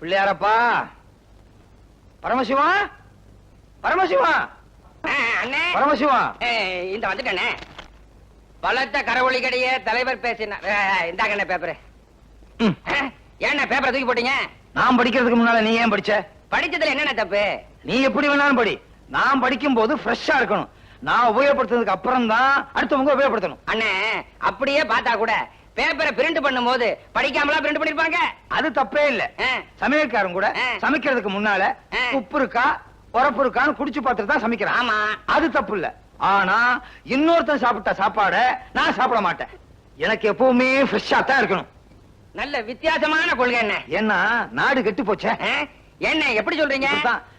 பிள்ளையாரப்பா. பரமசிவா? பரமசிவா? அண்ணே. பரமசிவா? இந்த வந்துட்டேனே. பலத்த கரவொளி கடைய தலைவர் பேசினார் இந்தாங்க பேப்பர் ம். ஏண்ணே பேப்பரை தூக்கி போட்டீங்க? நான் படிக்கிறதுக்கு முன்னால நீ ஏன் படிச்ச? படிச்சதுல என்னென்ன தப்பு? நீ எப்படி வேணாலும் படி. நான் படிக்கும் போது ஃப்ரெஷ்ஷா இருக்கணும். நான் உபயோகப்படுத்துறதுக்கு அப்புறம் தான் அடுத்தவங்க உபயோகப்படுத்தணும். அண்ணே அப்படியே பார்த்தா கூட பேப்பரை பிரிண்ட் பண்ணும்போது படிக்காமலா பிரிண்ட் பண்ணிருப்பாங்க? அது தப்பே இல்ல. சமையல்காரன் கூட. சமைக்கிறதுக்கு முன்னால. உப்பு இருக்கா உரப்பு இருக்கான்னு குடிச்சு பார்த்துட்டு தான் சமைக்கிறான். ஆமா. அது தப்பு இல்ல. ஆனா இன்னொருத்தன் சாப்பிட்ட சாப்பாட நான் சாப்பிட மாட்டேன். எனக்கு எப்பவுமே ஃப்ரெஷ்ஷா தான் இருக்கணும். நல்ல வித்தியாசமான கொள்கை என்ன ஏன்னா நாடு கெட்டு போச்சே. என்ன எப்படி சொல்றீங்க?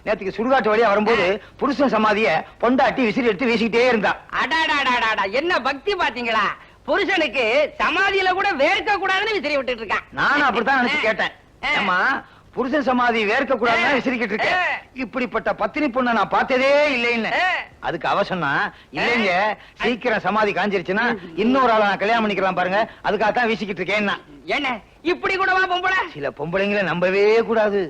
நேத்துக்கு சுடுகாட்டு வழியா வரும்போது புருஷன் சமாதிய பொண்டாட்டி விசிறி எடுத்து வீசிக்கிட்டே இருந்தா. அடாடாடாடாடா என்ன பக்தி பாத்தீங்களா? புருஷனுக்கு சமாதியில கூட வேர்க்க கூடாதுன்னு விசிறி விட்டுட்டு இருக்கான். நானும் அப்படித்தான் நினைச்சு கேட்டேன். ஏமா புருஷன் சமாதி வேர்க்க கூடாதுன்னு. விசிறிக்கிட்டு இருக்கேன். இப்படிப்பட்ட பத்தினி பொண்ணை நான் பார்த்ததே இல்லைன்னு. அதுக்கு அவசரம்னா இல்லைங்க சீக்கிரம் சமாதி காஞ்சிருச்சுன்னா இன்னொரு ஆளை நான் கல்யாணம் பண்ணிக்கலாம் பாருங்க. அதுக்காகத்தான் வீசிக்கிட்டு இருக்கேன்னா. என்ன இப்படி கூட வா பொம்பளை? சில பொம்பளைங்களை நம்பவே கூடாது.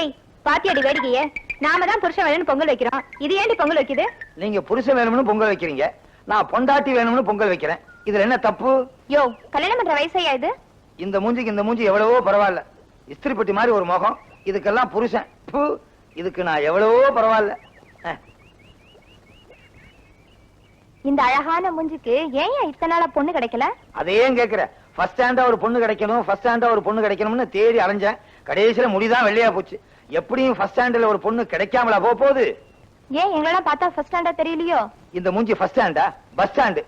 ஏய் பாத்தியாடி வேடிக்கைய? நாம தான் புருஷன் வேணும்னு பொங்கல் வைக்கிறோம். இது ஏண்டி பொங்கல் வைக்குது? நீங்க புருஷன் வேணும்னு பொங்கல் வைக்கிறீங்க. நான் பொண்டாட்டி வேணும்னு பொங்கல் வைக்கிறேன். இதுல என்ன தப்பு? யோ கல்யாணம் பண்ற வயசையா இது? இந்த மூஞ்சிக்கு இந்த மூஞ்சி எவ்வளவோ பரவாயில்ல. இஸ்திரி பெட்டி மாதிரி ஒரு முகம். இதுக்கெல்லாம் புருஷன். இதுக்கு நான் எவ்வளவோ பரவாயில்ல. இந்த அழகான மூஞ்சிக்கு ஏன் இத்தனை நாளா பொண்ணு கிடைக்கல? அதை ஏன் கேக்குற ஃபர்ஸ்ட் ஸ்டாண்டா ஒரு பொண்ணு கிடைக்கணும் ஃபர்ஸ்ட் ஸ்டாண்டா ஒரு பொண்ணு கிடைக்கணும்னு தேடி அலைஞ்சேன். கடைசியில முடிதான் வெள்ளையா போச்சு. எப்படியும் ஃபர்ஸ்ட் ஸ்டாண்டில் ஒரு பொண்ணு கிடைக்காமலா போக போகுது? ஏன் எங்களெல்லாம் பார்த்தா ஃபர்ஸ்ட் ஸ்டாண்டா தெரியலையோ? இந்த மூஞ்சி ஃபர்ஸ்ட் ஸ்டாண்டா பஸ் ஸ்டாண்டு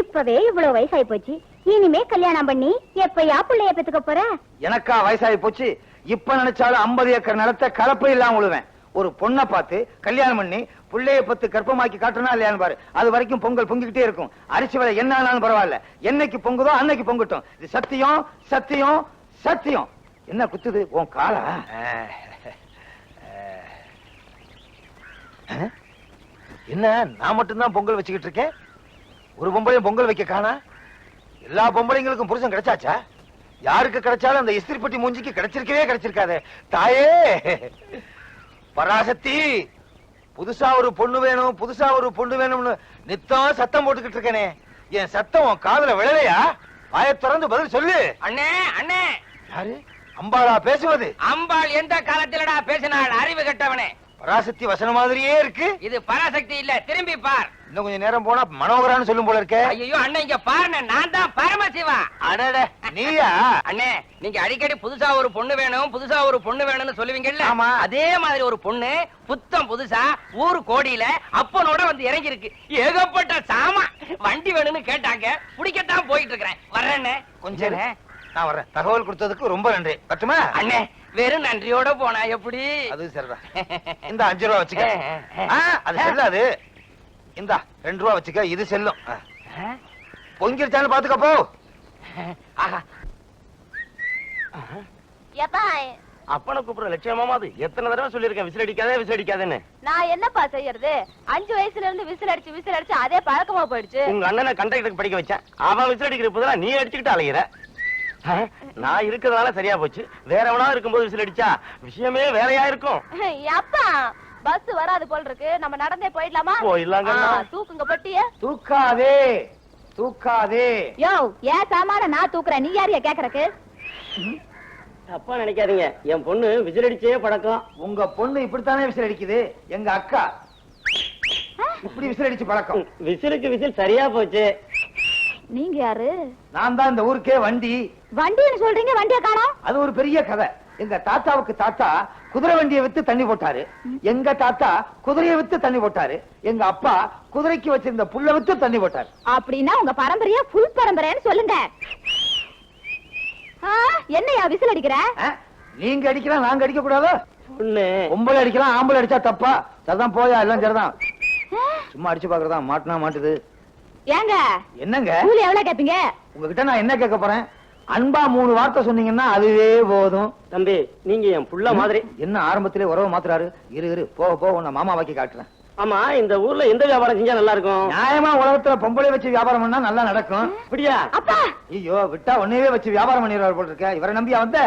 இப்பவே இவ்வளவு வயசாயி போச்சு. இனிமே கல்யாணம் பண்ணி எப்பயா பிள்ளைய பெத்துக்க போற? எனக்கா வயசாகி போச்சு. இப்ப நினைச்சாலும் 50 ஏக்கர் நிலத்தை கலப்பை இல்லாம விழுவேன் ஒரு பொண்ணை பார்த்து கல்யாணம் பண்ணி புள்ளைய பத்து கற்பமாக்கி காட்டணும் இல்லையான்னு பாரு. அது வரைக்கும் பொங்கல் பொங்கிக்கிட்டே இருக்கும். அரிசி விலை என்ன ஆனாலும் பரவாயில்ல. என்னைக்கு பொங்குதோ அன்னைக்கு பொங்கட்டும். இது சத்தியம் சத்தியம் சத்தியம். என்ன குத்துது? உன் காலா? என்ன நான் மட்டும்தான் பொங்கல் வச்சுக்கிட்டு இருக்கேன்? ஒரு பொம்பளையும் பொங்கல் வைக்க காணா? எல்லா பொம்பளைங்களுக்கும் புருஷன் கிடைச்சாச்சா? யாருக்கு கிடைச்சாலும் அந்த இஸ்திரிப்பட்டி மூஞ்சிக்கு கிடைச்சிருக்கவே கிடைச்சிருக்காதே. தாயே! பராசக்தி! புதுசா ஒரு பொண்ணு வேணும் புதுசா ஒரு பொண்ணு வேணும்னு நித்தம் சத்தம் போட்டுக்கிட்டு இருக்கேனே. என் சத்தம் உன் காதுல விழலையா? வாயை திறந்து பதில் சொல்லு. அண்ணே அண்ணே! யாரு? அம்பாளா பேசுவது? அம்பாள் எந்த காலத்திலடா பேசினாள்? அறிவு கெட்டவனே. பராசக்தி வசனம் மாதிரியே இருக்கு. இது பராசக்தி இல்ல திரும்பி பார். இன்னும் கொஞ்சம் நேரம் போனா மனோகரான்னு சொல்லும் போல இருக்க. ஐயோ அண்ணன் இங்க பாருண்ணே நான் தான் பரமசிவா. அடட நீயா? அண்ணே நீங்க அடிக்கடி புதுசா ஒரு பொண்ணு வேணும் புதுசா ஒரு பொண்ணு வேணும்னு சொல்லுவீங்கல்ல? ஆமா. அதே மாதிரி ஒரு பொண்ணு புத்தம் புதுசா ஊரு கோடியில அப்பனோட வந்து இறங்கி இருக்கு ஏகப்பட்ட சாமா வண்டி வேணும்னு கேட்டாங்க. பிடிக்கத்தான் போயிட்டு இருக்கிறேன். வர்றேண்ணே. கொஞ்சம். நான் வர்றேன். தகவல் கொடுத்ததுக்கு ரொம்ப நன்றி. பட்டுமா அண்ணே வெறும் நன்றியோட போனா எப்படி? அது சரிதான். இந்த அஞ்சு ரூபா வச்சுக்க. ஆ, அது செல்லாது. இந்தா ரெண்டு ரூபா வச்சுக்க. இது செல்லும். பொங்கிருச்சான்னு பாத்துக்க போ. ஆஹா. ஏப்பா அப்பனை கூப்பிடுற லட்சியமாமாது எத்தனை தடவை சொல்லியிருக்கேன் விசில் அடிக்காதே விசில் அடிக்காதேன்னு. நான் என்னப்பா செய்யறது? அஞ்சு வயசுல இருந்து விசில் அடிச்சு விசில் அடிச்சு அதே பழக்கமா போயிடுச்சு. உங்க அண்ணனை கண்டக்டருக்கு படிக்க வச்சேன். அவன் விசில் அடிக்கிற போதெல்லாம் நீ அடிச்சுக்கிட்டு அலையிற. நான் இருக்கிறதுனால சரியா போச்சு. வேற எவனா இருக்கும்போது விசில் அடிச்சா விஷயமே வேறையா இருக்கும். அப்பா பஸ் வராது போல் இருக்கு நம்ம நடந்தே போயிடலாமா? போயிடலாங்க தூக்குங்க பட்டிய. தூக்காதே தூக்காதே. யோ ஏன் சாமான நான் தூக்குறேன். நீ யாரையா கேக்குறக்கு? தப்பா நினைக்காதீங்க. என் பொண்ணு விசில் அடிச்சே பழக்கம். உங்க பொண்ணு இப்படித்தானே விசில் அடிக்குது? எங்க அக்கா. இப்படி விசில் அடிச்சு பழக்கம். விசிலுக்கு விசில் சரியா போச்சு. நீங்க யாரு? நான் தான் இந்த ஊருக்கே வண்டி. வண்டின்னு சொல்றீங்க வண்டிய காணோம். அது ஒரு பெரிய கதை. எங்க தாத்தாவுக்கு தாத்தா குதிரை வண்டியை வித்து தண்ணி போட்டாரு. எங்க தாத்தா குதிரையை வித்து தண்ணி போட்டாரு. எங்க அப்பா குதிரைக்கு வச்சிருந்த புல்ல வித்து தண்ணி போட்டாரு. அப்படின்னா உங்க பரம்பரையா புல் பரம்பரைன்னு சொல்லுங்க. என்னையா விசில் அடிக்கிற? நீங்க அடிக்கலாம் நாங்க அடிக்க கூடாதோ பொம்பளை அடிக்கலாம் ஆம்பளை அடிச்சா தப்பா? சரிதான் போயா எல்லாம் சரிதான். சும்மா அடிச்சு பாக்குறதா? மாட்டினா மாட்டுது. ஏங்க? என்னங்க? கூலி எவ்வளவு கேப்பீங்க உங்ககிட்ட நான் என்ன கேட்க போறேன்? அன்பா மூணு வார்த்தை சொன்னீங்கன்னா அதுவே போதும். தம்பி நீங்க என் புள்ள மாதிரி. என்ன ஆரம்பத்திலே உறவு மாத்துறாரு? இரு இரு போக போக உன்னை மாமா வாக்கி காட்டுறேன். ஆமா இந்த ஊர்ல எந்த வியாபாரம் செஞ்சா நல்லா இருக்கும் நியாயமா உலகத்துல பொம்பளை வச்சு வியாபாரம் பண்ணா நல்லா நடக்கும். அப்படியா அப்பா! ஐயோ விட்டா ஒன்னையவே வச்சு வியாபாரம் பண்ணிடுவார் போல இருக்க. இவரை நம்பியா வந்த?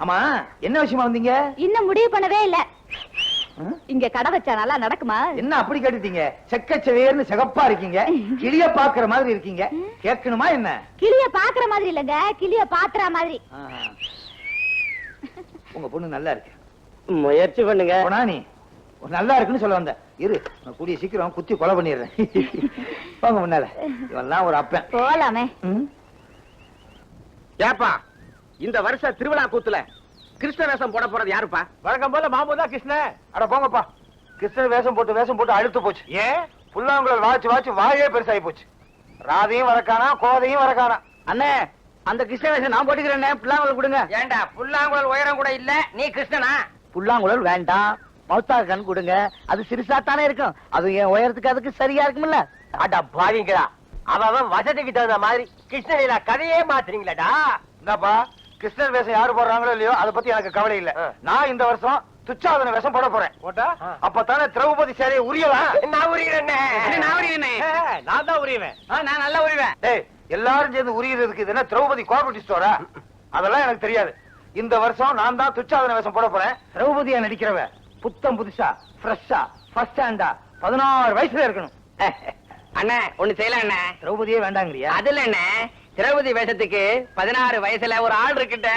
ஆமா என்ன விஷயமா வந்தீங்க? இன்னும் முடிவு பண்ணவே இல்ல? இங்க கடை வச்சா நல்லா நடக்குமா? என்ன அப்படி கேட்டுட்டீங்க? செக்கச்சவேர்னு சிகப்பா இருக்கீங்க. கிளிய பாக்குற மாதிரி இருக்கீங்க. கேட்கணுமா என்ன? கிளிய பாக்குற மாதிரி இல்லங்க. கிளிய பாத்துற மாதிரி. உங்க பொண்ணு நல்லா இருக்கு? முயற்சி பண்ணுங்க. போனா நீ ஒரு நல்லா இருக்குன்னு சொல்ல வந்த இரு நான் கூடிய சீக்கிரம் குத்தி கொலை பண்ணிடுறேன். போங்க முன்னால. இவெல்லாம் ஒரு அப்பன். போலாமே? ஏப்பா இந்த வருஷ திருவிழா கூத்துல கிருஷ்ண வேஷம் போட போறது யாருப்பா? வழக்கம் போல மாமு தான் கிருஷ்ணன் அட போங்கப்பா. கிருஷ்ணன் வேஷம் போட்டு வேஷம் போட்டு அழுத்து போச்சு. ஏன் புல்லாங்குழல் வாச்சு வாச்சு வாயே பெருசாகி போச்சு. ராதையும் வரக்கானா கோதையும் வரக்கானா? அண்ணே அந்த கிருஷ்ண வேஷம் நான் போட்டுக்கிறேன் பிள்ளாங்களை கொடுங்க. ஏண்டா புல்லாங்குழல் உயரம் கூட இல்ல? நீ கிருஷ்ணனா? புல்லாங்குழல் வேண்டாம். மௌத்தா கண் கொடுங்க. அது சிறுசா தானே இருக்கும். அது என் உயரத்துக்கு அதுக்கு சரியா இருக்கும்ல. அடா பாவிங்களா. அவன் வசதிக்கு தகுந்த மாதிரி கிருஷ்ணலீலா கதையே மாத்துறீங்களாடா. என்னப்பா கிருஷ்ணன் வேஷம் யாரு போடுறாங்களோ இல்லையோ அதை பத்தி எனக்கு கவலை இல்ல. நான் இந்த வருஷம் துச்சாதன வேஷம் போட போறேன். போட்டா? அப்பதானே திரௌபதி சேரையை உரியலாம் நான் உரிகிறேன்னே நான் தான் உரியுவேன். நான் நல்லா உரிவேன் டேய் எல்லாரும் சேர்ந்து உரியறதுக்கு இது என்ன திரௌபதி கோஆபரேட்டிவ் ஸ்டோரா அதெல்லாம் எனக்கு தெரியாது. இந்த வருஷம் நான் தான் துச்சாதன வேஷம் போட போறேன். திரௌபதியா நடிக்கிறவ புத்தம் புதுசா ஃப்ரெஷ்ஷா ஃபர்ஸ்ட் ஸ்டாண்டா பதினாறு வயசுல இருக்கணும். அண்ணே ஒண்ணு செய்யலாம் அண்ணே. திரௌபதியே வேண்டாங்கறியா? அதுல என்ன திரௌபதி வேஷத்துக்கு பதினாறு வயசுல ஒரு ஆள் இருக்கிட்ட?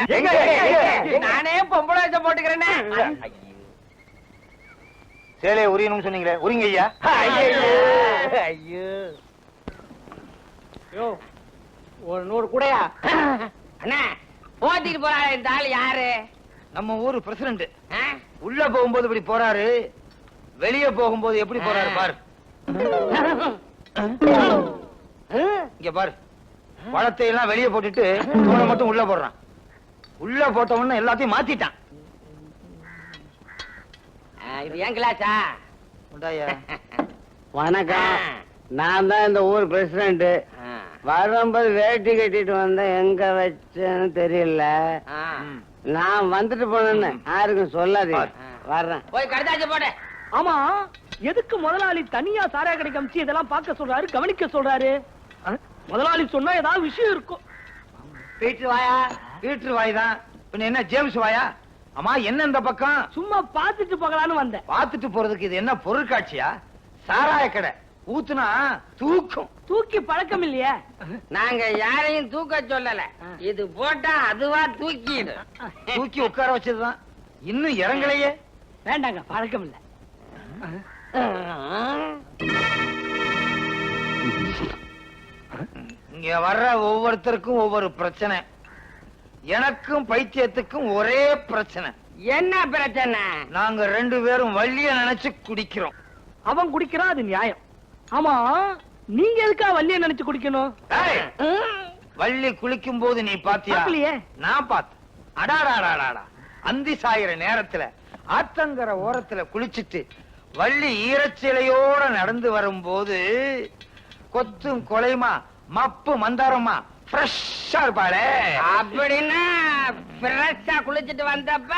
நானே பொம்பளை வேஷம் போட்டுக்கிறேன்னே சேலையை உரியணும்னு சொன்னீங்களே உரிங்க ஐயா. ஐயோ. ஒரு நூறு கூடயா? அண்ணா போத்திட்டு போறாரு இந்த ஆள் யாரு? நம்ம ஊரு பிரசிடண்ட்? உள்ள போகும்போது இப்படி போறாரு வெளிய போகும்போது எப்படி போறாரு பாரு. இங்க பாரு. பழத்தை எல்லாம் வெளிய போட்டுட்டு தூணை மட்டும் உள்ள போடுறான். உள்ள போட்ட உடனே எல்லாத்தையும் மாத்திட்டான். ஆ, இது ஏன் உண்டாயா? வணக்கம். நான் தான் இந்த ஊர் பிரசிடண்ட். வரும்போது வேட்டி கட்டிட்டு வந்தேன். எங்க வச்சேன்னு தெரியல. நான் வந்துட்டு போனேன்னு யாருக்கும் சொல்லாதீங்க. வர்றேன். போய் கடுதாச்சு போடு. ஆமா எதுக்கு முதலாளி தனியா சாராய கடை காமிச்சு இதெல்லாம் பார்க்க சொல்றாரு கவனிக்க சொல்றாரு? முதலாளி சொன்னா ஏதாவது விஷயம் இருக்கும். பீட்ரு வாயா? பீட்ரு வாய் தான் பின்ன என்ன ஜேம்ஸ் வாயா? அம்மா என்ன இந்த பக்கம்? சும்மா பார்த்துட்டு போகலான்னு வந்தேன். பார்த்துட்டு போறதுக்கு இது என்ன பொருட்காட்சியா? சாராய கடை. ஊத்துனா தூக்கும். தூக்கி பழக்கம் இல்லையே. நாங்க யாரையும் தூக்க சொல்லல. இது போட்டா அதுவா தூக்கிடு. தூக்கி உட்கார வச்சதுதான். இன்னும் இறங்கலையே. வேண்டாங்க பழக்கம் இல்ல. இங்க வர்ற ஒவ்வொருத்தருக்கும் ஒவ்வொரு பிரச்சனை. எனக்கும் பைத்தியத்துக்கும் ஒரே பிரச்சனை. என்ன பிரச்சனை? நாங்க ரெண்டு பேரும் வள்ளிய நினைச்சு குடிக்கிறோம். அவன் குடிக்கிறான் அது நியாயம். ஆமா நீங்க எதுக்கா வள்ளிய நினைச்சு குடிக்கணும்? வள்ளி குளிக்கும் போது நீ பாத்தியா. நான் பார்த்தேன் அடாடாடாடாடா. அந்தி சாயிற நேரத்துல ஆத்தங்கர ஓரத்துல குளிச்சிட்டு வள்ளி ஈரச்சிலையோட நடந்து வரும்போது கொத்தும் கொலைமா மப்பு மந்தாரமா ஃப்ரெஷ்ஷா இருப்பாளே. அப்படின்னா ஃப்ரெஷ்ஷா குளிச்சிட்டு வந்தப்ப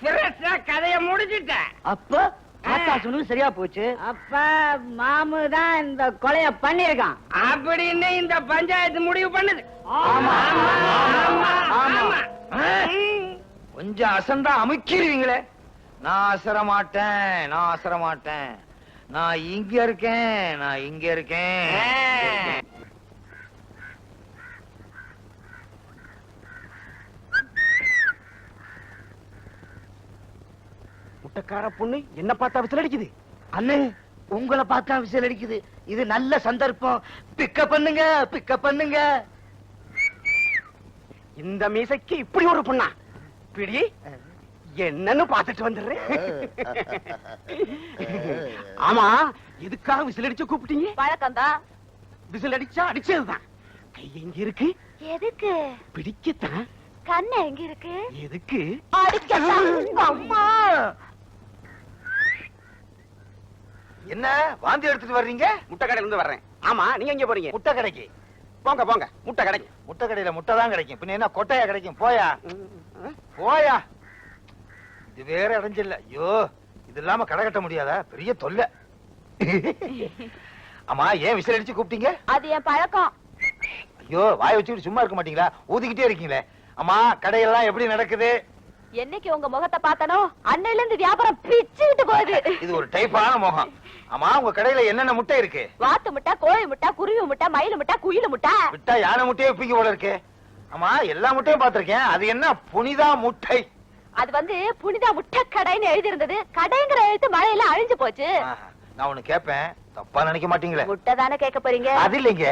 ஃப்ரெஷ்ஷா கதைய முடிச்சிட்டேன் அப்ப சொன்னது சரியா போச்சு? அப்ப மாமு தான் இந்த கொலைய பண்ணிருக்கான் அப்படின்னு இந்த பஞ்சாயத்து முடிவு பண்ணுது? கொஞ்சம் அசந்தா அமுக்கிடுவீங்களே. நான் அசர மாட்டேன் நான் அசர மாட்டேன் நான் இங்க இருக்கேன் நான் இங்க இருக்கேன். முட்டைக்கார பொண்ணு என்ன பார்த்தா விசில் அடிக்குது. அண்ணே உங்களை பார்த்தா விசில் அடிக்குது. இது நல்ல சந்தர்ப்பம். பிக்கப் பண்ணுங்க பிக்கப் பண்ணுங்க. இந்த மீசைக்கு இப்படி ஒரு பொண்ணா? பிடி என்னன்னு பாத்துட்டு வந்துடுறேன். ஆமா எதுக்காக விசில் அடிச்சு கூப்பிட்டீங்க? பழக்கம் தான் விசில் அடிச்சா அடிச்சதுதான். கை எங்க இருக்கு? எதுக்கு? பிடிக்கத்தான். கண்ணு எங்க இருக்கு? எதுக்கு? அம்மா! என்ன? வாந்தி எடுத்துட்டு வர்றீங்க? முட்டை கடையில இருந்து வர்றேன். ஆமா நீங்க எங்க போறீங்க? முட்டை கடைக்கு போங்க போங்க. முட்டை கிடைக்கும் முட்டை கடையில முட்டை தான் கிடைக்கும். பின்ன என்ன கொட்டையா கிடைக்கும்? போயா? போயா? இது வேற இடைஞ்சில்ல. ஐயோ இது இல்லாம கடை கட்ட முடியாதா? பெரிய தொல்லை. அம்மா ஏன் விசில் அடிச்சு கூப்பிட்டீங்க? அது என் பழக்கம். ஐயோ வாய் வச்சுக்கிட்டு சும்மா இருக்க மாட்டீங்களா? ஊதிக்கிட்டே இருக்கீங்களே. அம்மா கடையெல்லாம் எப்படி நடக்குது? என்னைக்கு உங்க முகத்தை பார்த்தனோ அன்னையில இருந்து வியாபாரம் பிச்சுக்கிட்டு போகுது. இது ஒரு டைப்பான முகம். அம்மா உங்க கடையில என்னென்ன முட்டை இருக்கு? வாத்து முட்டை கோழி முட்டை குருவி முட்டை மயில் முட்டை குயில் முட்டை. விட்டா யானை முட்டையே விப்பீங்க போல இருக்கு. அம்மா எல்லா முட்டையும் பார்த்திருக்கேன். அது என்ன புனிதா முட்டை? அது வந்து புனிதா முட்டை கடைன்னு எழுதி இருந்தது கடைங்கிற எழுத்து மழையில அழிஞ்சு போச்சு. நான் ஒண்ணு கேட்பேன் தப்பா நினைக்க மாட்டீங்களே. முட்டை தானே கேட்க போறீங்க? அது இல்லைங்க.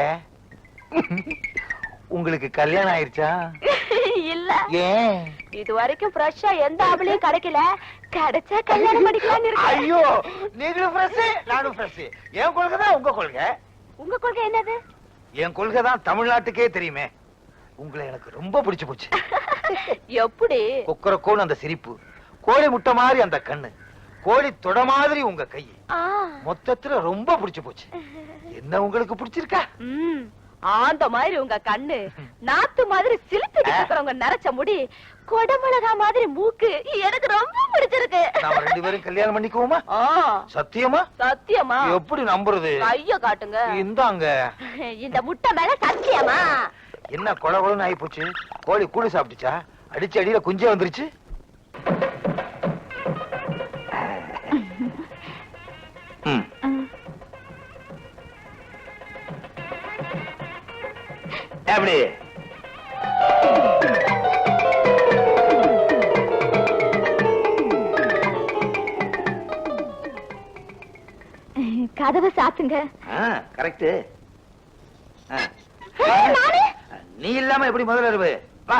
உங்களுக்கு கல்யாணம் ஆயிருச்சா? இல்ல. இது வரைக்கும் ஃப்ரெஷ்ஷா எந்த ஆம்பளையும் கிடைக்கல. கிடைச்சா கல்யாணம் பண்ணிக்கலாம்னு இருக்கேன். ஐயோ நீங்களும் ஃப்ரெஷ் நானும் ஃப்ரெஷ் என் கொள்கை தான் உங்க கொள்கை. உங்க கொள்கை என்னது? என் கொள்கை தான் தமிழ்நாட்டுக்கே தெரியுமே. உங்களை எனக்கு ரொம்ப பிடிச்சு போச்சு. எப்படி? கொக்கரக்கோன்னு அந்த சிரிப்பு கோழி முட்டை மாதிரி அந்த கண்ணு கோழி தொட மாதிரி உங்க கை. மொத்தத்துல ரொம்ப பிடிச்சு போச்சு. என்ன உங்களுக்கு பிடிச்சிருக்கா? ஆந்த மாதிரி உங்க கண்ணு நாத்து மாதிரி சிலுத்துட்டு இருக்கிறவங்க நரைச்ச முடி கொடமிளகா மாதிரி மூக்கு எனக்கு ரொம்ப பிடிச்சிருக்கு. நாம ரெண்டு பேரும் கல்யாணம் பண்ணிக்குவோமா? சத்தியமா? சத்தியமா? எப்படி நம்புறது? கைய காட்டுங்க. இந்தாங்க. இந்த முட்டை மேல சத்தியமா? என்ன கொல கொலன்னு ஆகி போச்சு கோழி கூழு சாப்பிட்டுச்சா? அடிச்சு அடியில குஞ்சே வந்துருச்சு? எப்படி கதவை சாத்துங்க. கரெக்ட்? நீ இல்லாம எப்படி முதல்ல இருவு வா.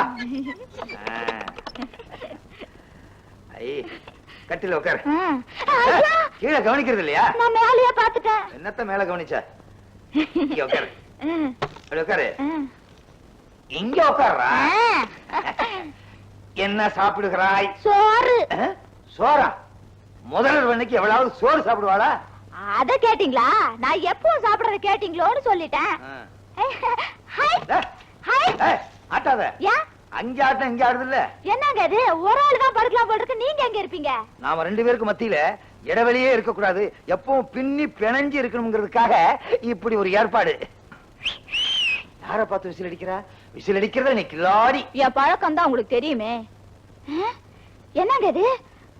கட்டில உட்காரு கீழே கவனிக்கிறது இல்லையா? நான் மேலேயே பாத்துட்டேன் என்னத்த மேல கவனிச்ச? இங்க உட்காரு அப்படி உட்காரு. இங்க உட்காருடா ஆ. என்ன சாப்பிடுகிறாய்? சோறு? சோறா? முதல்வர் அன்னைக்கு எவ்வளவு சோறு சாப்பிடுவாளா? அத கேட்டீங்களா? நான் எப்பவும் சாப்பிடறத கேட்டீங்களோன்னு சொல்லிட்டேன். ஆட்டாத. அங்க ஆட்டம் இங்க ஆடுது இல்ல என்னங்க இது? ஒரு ஆள் தான் படுக்கலாம் போல இருக்கு. நீங்க எங்க இருப்பீங்க? நாம ரெண்டு பேருக்கு மத்தியில இடைவெளியே இருக்க கூடாது எப்பவும் பின்னி பிணைஞ்சு இருக்கணுங்கிறதுக்காக இப்படி ஒரு ஏற்பாடு. யார பார்த்து விசில் அடிக்கிறா? விசில் அடிக்கிறத நீ கில்லாடி. என் பழக்கம் தான் உங்களுக்கு தெரியுமே? என்னங்க இது?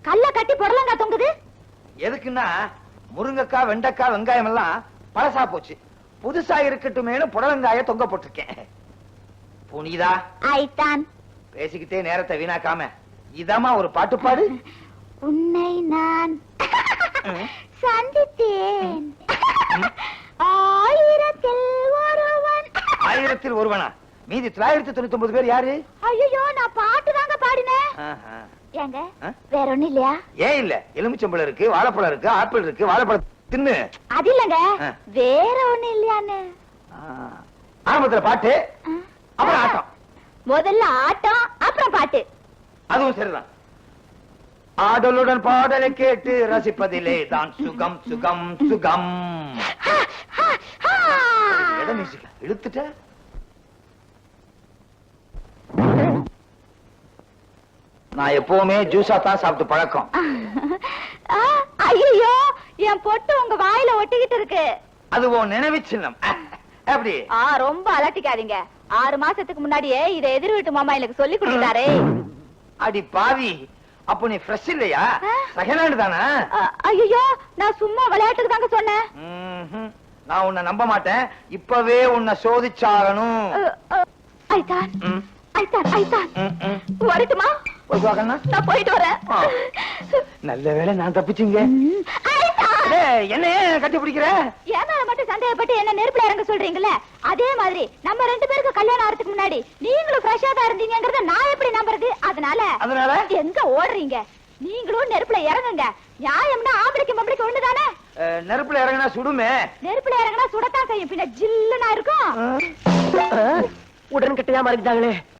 கல்ல கட்டி புடலங்கா தொங்குது? எதுக்குன்னா முருங்கக்காய் வெண்டைக்காய் வெங்காயம் எல்லாம் பழசா போச்சு. புதுசா இருக்கட்டுமேனு புடலங்காய தொங்க போட்டிருக்கேன். புனிதா ஐத்தான் பேசிக்கிட்டே நேரத்தை வீணாக்காம இதமா ஒரு பாட்டு பாடு. உன்னை நான் சந்தித்தேன். ஆயிரத்தில் ஒருவன். ஆயிரத்தில் ஒருவனா? மீதி தொள்ளாயிரத்தி தொண்ணூத்தி ஒன்பது பேர் யாரு? ஐயோ நான் பாட்டு தாங்க பாடினேன். ஏங்க? வேற ஒண்ணும் இல்லையா? ஏன் இல்ல? எலுமிச்சம்பழம் இருக்கு வாழைப்பழம் இருக்கு ஆப்பிள் இருக்கு வாழைப்பழம் தின்னு. அது இல்லங்க. வேற ஒண்ணும் இல்லையான்னு. ஆரம்பத்துல பாட்டு. அப்புறம் ஆட்டம். முதல்ல ஆட்டம் அப்புறம் பாட்டு. அதுவும் சரிதான். ஆடலுடன் பாடலை கேட்டு ரசிப்பதிலே தான் சுகம் சுகம் சுகம். மியூசிக் இழுத்துட்ட? நான் எப்பவுமே ஜூஸா தான் சாப்பிட்டு பழக்கம். ஆ, ஐயையோ என் பொட்டு உங்க வாயில ஒட்டிக்கிட்டு இருக்கு. அது உன் நினைவு சின்னம். அப்படி ஆ ரொம்ப அலட்டிக்காதீங்க. ஆறு மாசத்துக்கு முன்னாடியே இத எதிர் வீட்டு மாமா எனக்கு சொல்லி கொடுத்தாரே அடி பாவி அப்ப நீ ஃப்ரெஷ் இல்லையா. செகண்ட் ஹேண்ட் தானே? ஐயோ நான் சும்மா விளையாட்டுக்கு தாங்க சொன்னேன். நான் உன்னை நம்ப மாட்டேன். இப்பவே உன்னை சோதிச்சாகணும். ஐத்தான் ம், ம். வரட்டுமா? போய் பார்க்கணும்னா? நான் போயிட்டு வரேன். நல்ல வேளை நான் தப்பிச்சீங்க. என்ன கட்டி பிடிக்கிற? மட்டும் சந்தேகப்பட்டு என்ன நெருப்புல இறங்க சொல்றீங்கல்ல? அதே மாதிரி நம்ம ரெண்டு பேருக்கு கல்யாணம் ஆறதுக்கு முன்னாடி நீங்களும் ஃப்ரெஷ்ஷா தான் இருந்தீங்கங்கறத நான் எப்படி நம்புறது? அதனால அதனால? எங்க ஓடுறீங்க? நீங்களும் நெருப்புல இறங்குங்க. நியாயம்னா ஆம்பளைக்கு மம்பளைக்கு ஒண்ணுதானே? நெருப்புல இறங்கினா சுடுமே. நெருப்புல இறங்கினா சுடத்தான் செய்யும். பின்ன ஜில்லுனா இருக்கும். உடன்கிட்டயா மறைஞ்சாங்களே